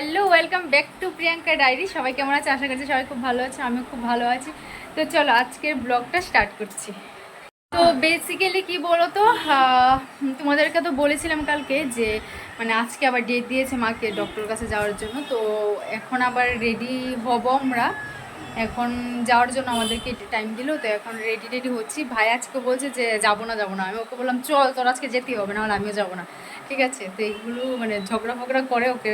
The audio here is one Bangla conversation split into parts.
Hello welcome back to Priyanka diary সবাই কেমন আছে? আশা করছি সবাই খুব ভালো আছে, আমিও খুব ভালো আছি। তো চলো, আজকের ব্লগটা স্টার্ট করছি। তো বেসিক্যালি কি বলো তো তোমাদেরকে তো বলেছিলাম কালকে যে মানে আজকে আবার ডেট দিয়েছে মাকে ডক্টর কাছে যাওয়ার জন্য। তো এখন আবার রেডি হব আমরা। এখন যাওয়ার জন্য আমাদেরকে টাইম দিল। তো এখন রেডি রেডি হচ্ছি। ভাই আজকে বলছে যে, যাব না যাব না। আমি ওকে বললাম, চল, তোর আজকে যেতেই হবে না হলে আমিও যাব না। ঠিক আছে? তো এইগুলো মানে ঝগড়া ফগড়া করে ওকে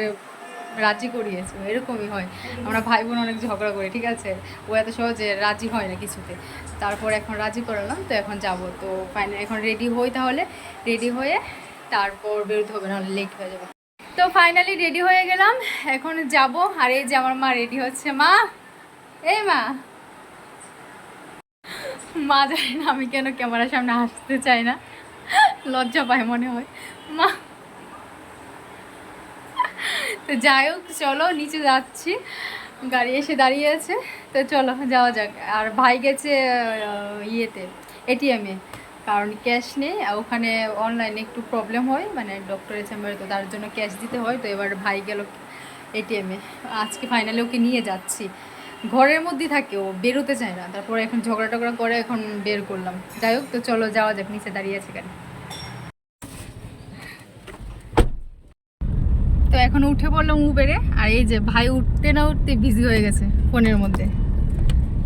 রাজি করিয়েছে, এরকমই হয়। আমরা ভাই বোন অনেক ঝগড়া করি, ঠিক আছে? ও এত সহজে রাজি হয় না কিছুতে। তারপর এখন রাজি করালাম, তো এখন যাব। তো ফাইনাল এখন রেডি হই তাহলে রেডি হয়ে তারপর বেরোতে হবে, নাহলে লেট হয়ে যাবে। তো ফাইনালি রেডি হয়ে গেলাম, এখন যাব। আর এই যে আমার মা রেডি হচ্ছে, মা! এই মা! মা জানি না আমি কেন ক্যামেরার সামনে আসতে চাই না। লজ্জা পায় মনে হয়। মা! তো যাই হোক, চলো, নিচে যাচ্ছি। গাড়ি এসে দাঁড়িয়ে আছে। তো চলো, যাওয়া যাক। আর ভাই গেছে ইয়েতে এটিএমে কারণ ক্যাশ নেই ওখানে অনলাইনে একটু প্রবলেম হয়। মানে ডক্টরের চেম্বারে তো তার জন্য ক্যাশ দিতে হয়। তো এবার ভাই গেল এটিএমে আজকে ফাইনালি ওকে নিয়ে যাচ্ছি। ঘরের মধ্যেই থাকে, ও বেরোতে চায় না। তারপরে এখন ঝগড়া টগড়া করে এখন বের করলাম। যাই হোক, তো চলো, যাওয়া যাক। নিচে দাঁড়িয়ে আছে গাড়ি তো এখন উঠে পড়লাম উবেরে আর এই যে ভাই উঠতে না উঠতে বিজি হয়ে গেছে ফোনের মধ্যে।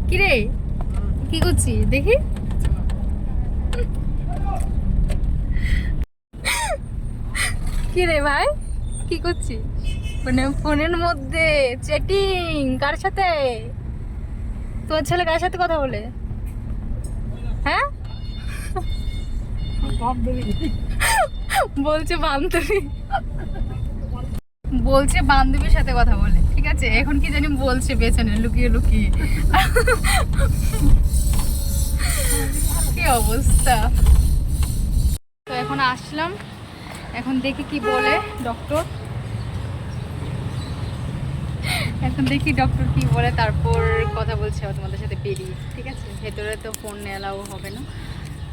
কি রে কি করছি দেখি। কি রে ভাই? কি করছিস? মানে ফোনের মধ্যে চ্যাটিং কার সাথে? তোর ছেলে কার সাথে কথা বলে? হ্যাঁ? বলছে বান্ধবী। বলছে বান্ধবীর সাথে কথা বলে, ঠিক আছে? এখন কি জানি বলছে পেছনে, লুকিয়ে লুকিয়ে। কি অবস্থা? তো এখন আসলাম, এখন দেখি কি বলে ডক্টর। এখন দেখি ডক্টর কি বলে, তারপর কথা বলছে তোমাদের সাথে বেরিয়ে, ঠিক আছে? ভেতরে তো ফোন নেওয়াও হবে না।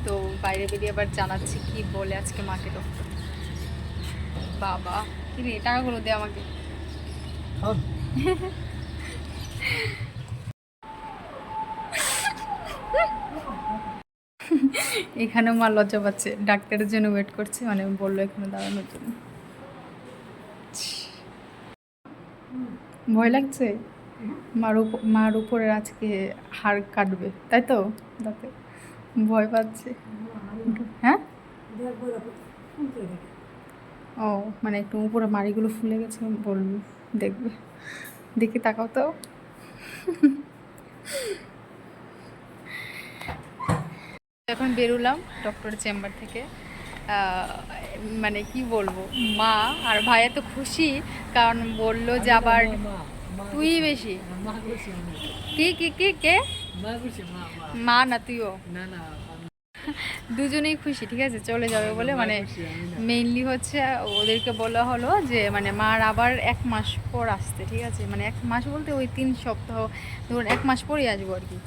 তো বাইরে বেরিয়ে আবার জানাচ্ছি কি বলে আজকে মাকে ডক্টর বাবা। কি রে টাকাগুলো দে আমাকে। এখানে মা লজ্জা পাচ্ছে। ডাক্তারের জন্য ওয়েট করছে মানে বলল এখানে দাঁড়ানোর জন্য। ভয় লাগছে? মার উপ মার উপরে আজকে হাড় কাটবে তাই তো? দাঁতে ভয় পাচ্ছে। হ্যাঁ? ও মানে একটু উপরে মাড়িগুলো ফুলে গেছে বলবি দেখবে। দেখি তাকাও তো। এখন বেরোলাম ডক্টরের চেম্বার থেকে। মানে কি বলব মা আর ভাইয়া তো খুশি কারণ বলল যে আবার তুই বেশি। কি কি কি কে? মা না তুইও? দুজনেই খুশি ঠিক আছে? চলে যাবে বলে মানে মেইনলি হচ্ছে ওদেরকে বলা হলো যে মানে মার আবার এক মাস পর আসতে ঠিক আছে? মানে এক মাস বলতে ওই তিন সপ্তাহ ধরুন এক মাস পরেই আসব আর কি।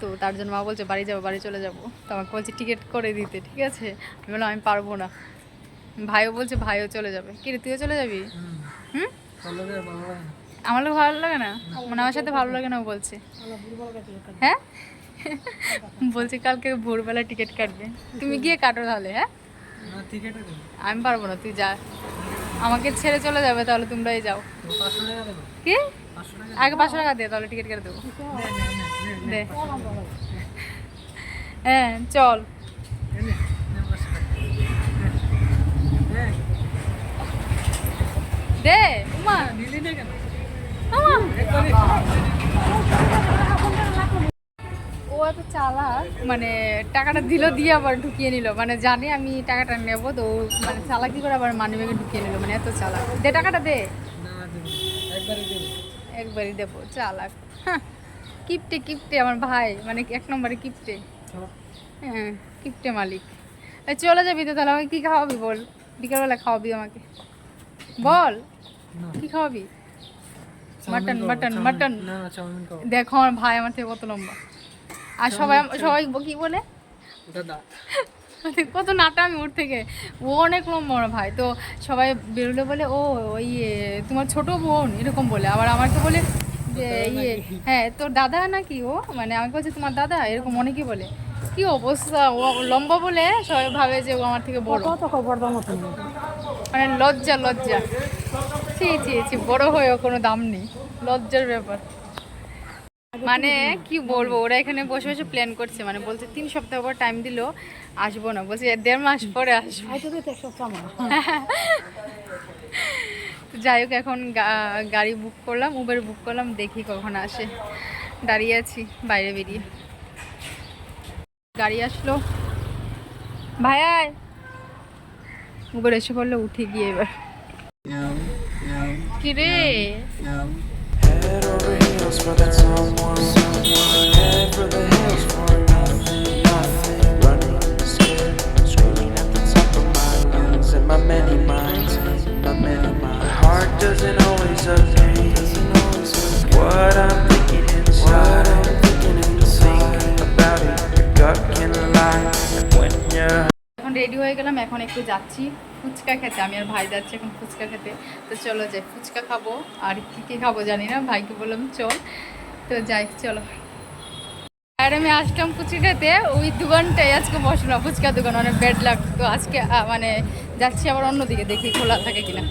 তো তার জন্য মা বলছে বাড়ি যাব বাড়ি চলে যাব। তো আমাকে বলছে টিকিট করে দিতে ঠিক আছে? আমি বললাম আমি পারব না। ভাইও বলছে ভাইও চলে যাবে। কি রে তুইও চলে যাবি? হুম। আমার ভালো লাগে না? মানে আমার সাথে ভালো লাগে না ও বলছে। হ্যাঁ? বলছে কালকে ভোরবেলা টিকিট কাটবে। তুমি গিয়ে কাটো তাহলে হ্যাঁ? আমি পারব না তুই যা। আমাকে ছেড়ে চলে যাবে তাহলে তোমরাই যাও। কি? আগে পাঁচশো টাকা দিয়ে তাহলে টিকিট কেটে দেবো। দে। হ্যাঁ চল দে উমা উমা ও এত চালাক মানে টাকাটা দিল দিয়ে আবার ঢুকিয়ে নিল। মানে জানে আমি টাকাটা নেব তো মানে চালাকি করে আবার মানি ব্যাগে ঢুকিয়ে নিল। মানে এত চালাক। দে টাকাটা দে। একবারই দেবো। চালাক। কিপটে কিপটে আমার ভাই। মানে এক নম্বরে কিপটে। হ্যাঁ কিপটে মালিক। চলে যাবি তো তাহলে। আমাকে কী খাওয়াবি বল? বিকালবেলা খাওয়াবি আমাকে। বল কি খাওয়াবি? Mutton mutton mutton. দেখো আমার ভাই আমার থেকে কত লম্বা। আর সবাই সবাই কি বলে? দাদা। কত নাটা আমি ওর থেকে। ও অনেক লম্বা ভাই। তো সবাই বেরোলে বলে ও ওই তোমার ছোট বোন এরকম বলে। আবার আমাকে বলে যে ইয়ে হ্যাঁ তোর দাদা নাকি ও? মানে আমাকে বলছে তোমার দাদা? এরকম অনেকেই বলে। কি অবস্থা? ও লম্বা বলে সবাই ভাবে যে ও আমার থেকে বড়। মানে লজ্জা লজ্জা। ছি ছি ছি বড় হয়েও কোনো দাম নেই। লজ্জার ব্যাপার। মানে কি বলব ওরা এখানে বসে বসে প্ল্যান করছে মানে বলছে তিন সপ্তাহ পর টাইম দিলো আসব না। বলছে দেড় মাস পরে আসব। যাই হোক এখন গা- গাড়ি বুক করলাম উবের বুক করলাম দেখি কখন আসে। দাঁড়িয়ে আছি বাইরে বেরিয়ে। গাড়ি আসলো। ভাই উবের এসে পড়ল উঠে গিয়ে এবার। কি But that's all I want. Ready হয়ে গেলাম এখন একটু যাচ্ছি। ফুচকা খেতে আমি আর ভাই যাচ্ছি এখন ফুচকা খেতে। তো চলো যাই ফুচকা খাব আর কী কী খাব জানি না ভাইকে বললাম চল। তো যাই চলো। আর আমি আসলাম ফুচকা খেতে ওই দোকানটাই আজকে বসলাম ফুচকা দোকান অনেক ব্যাড লাগ তো আজকে মানে যাচ্ছি আবার অন্যদিকে দেখি খোলা থাকে কিনা।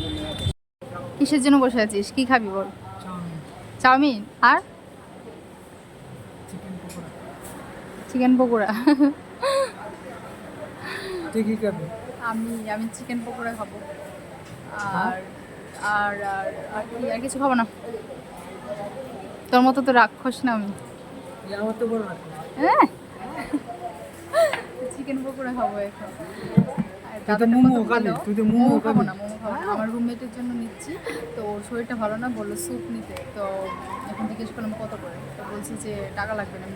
কিসের জন্য বসে আছিস? কি খাবি বল? Chow mein. আর? চিকেন পকোড়া। তুই কি করবি আমি আমি চিকেন পকোড়া খাব। আর আর আর আর কি আর কিছু খাব না। তোর মতো তো রাক্ষস না আমি। আমার তো বড় হ্যাঁ? চিকেন পকোড়া খাব এখন। তুই তো মোমো খাবি, তুই তো মোমো খাব না মোমো খাব না। আমার রুমমেটের জন্য নিচ্ছি। তো ওর শরীরটা ভালো না বলল স্যুপ নিতে। তো এখন জিজ্ঞেস করলাম কত করে? তো বলছি যে টাকা লাগবে না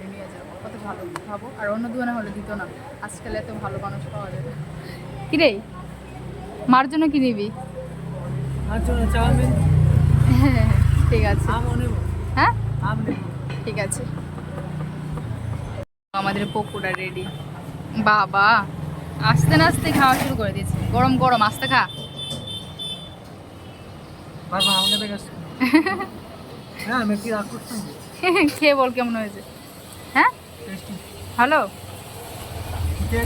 কত ভালো খাব আর অন্য দোকানে হলে দিত না। আজকাল এত ভালো মানুষ পাওয়া যায় না। কিরে? মার জন্য কি নিবি? আর জন্য চাউমিন। ঠিক আছে। আমও নেব। হ্যাঁ? আম ঠিক আছে। আমাদের পকোড়া রেডি বাবা আস্তে না আস্তে খাওয়া শুরু করে দিয়েছি। গরম গরম আস্তে খা। বাবা আম নেবে হ্যাঁ আমি কি খেয়ে বল কেমন হয়েছে। হ্যাঁ কে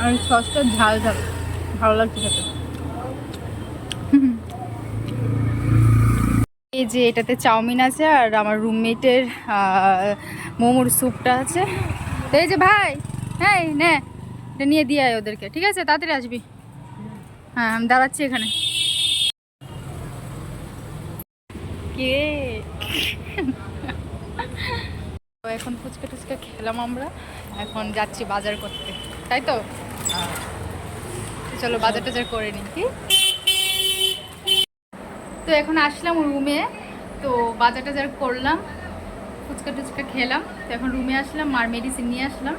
আর সসটা ঝাল ঝাল ভালো লাগছে খেতে। এই যে এটাতে চাউমিন আছে আর আমার রুমমেটের মোমোর স্যুপটা আছে। তো এই যে ভাই হ্যাঁ নে। এটা নিয়ে দিয়ে আয় ওদেরকে, ঠিক আছে? তাড়াতাড়ি আসবি। হ্যাঁ আমি দাঁড়াচ্ছি এখানে। কে? এখন ফুচকা টুচকা খেলাম আমরা। এখন যাচ্ছি বাজার করতে। তাই তো চলো বাজার টাজার করে নিই, কি? তো এখন আসলাম রুমে। তো বাজার টাজার করলাম, ফুচকা টুচকা খেলাম। তো এখন রুমে আসলাম, মার মেডিসিন নিয়ে আসলাম।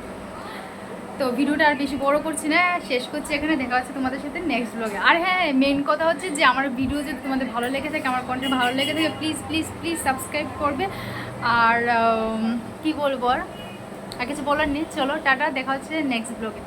তো ভিডিওটা আর বেশি বড় করছি না, শেষ করছি এখানে, দেখা হচ্ছে তোমাদের সাথে নেক্সট ব্লগে আর হ্যাঁ মেন কথা হচ্ছে যে আমার ভিডিও যদি তোমাদের ভালো লেগে থাকে, আমার কন্টেন্ট ভালো লেগে থাকে প্লিজ প্লিজ প্লিজ সাবস্ক্রাইব করবে। আর কি বলব আর? কিছু বলার নেই, চলো, টাটা, দেখা হচ্ছে নেক্সট ব্লগে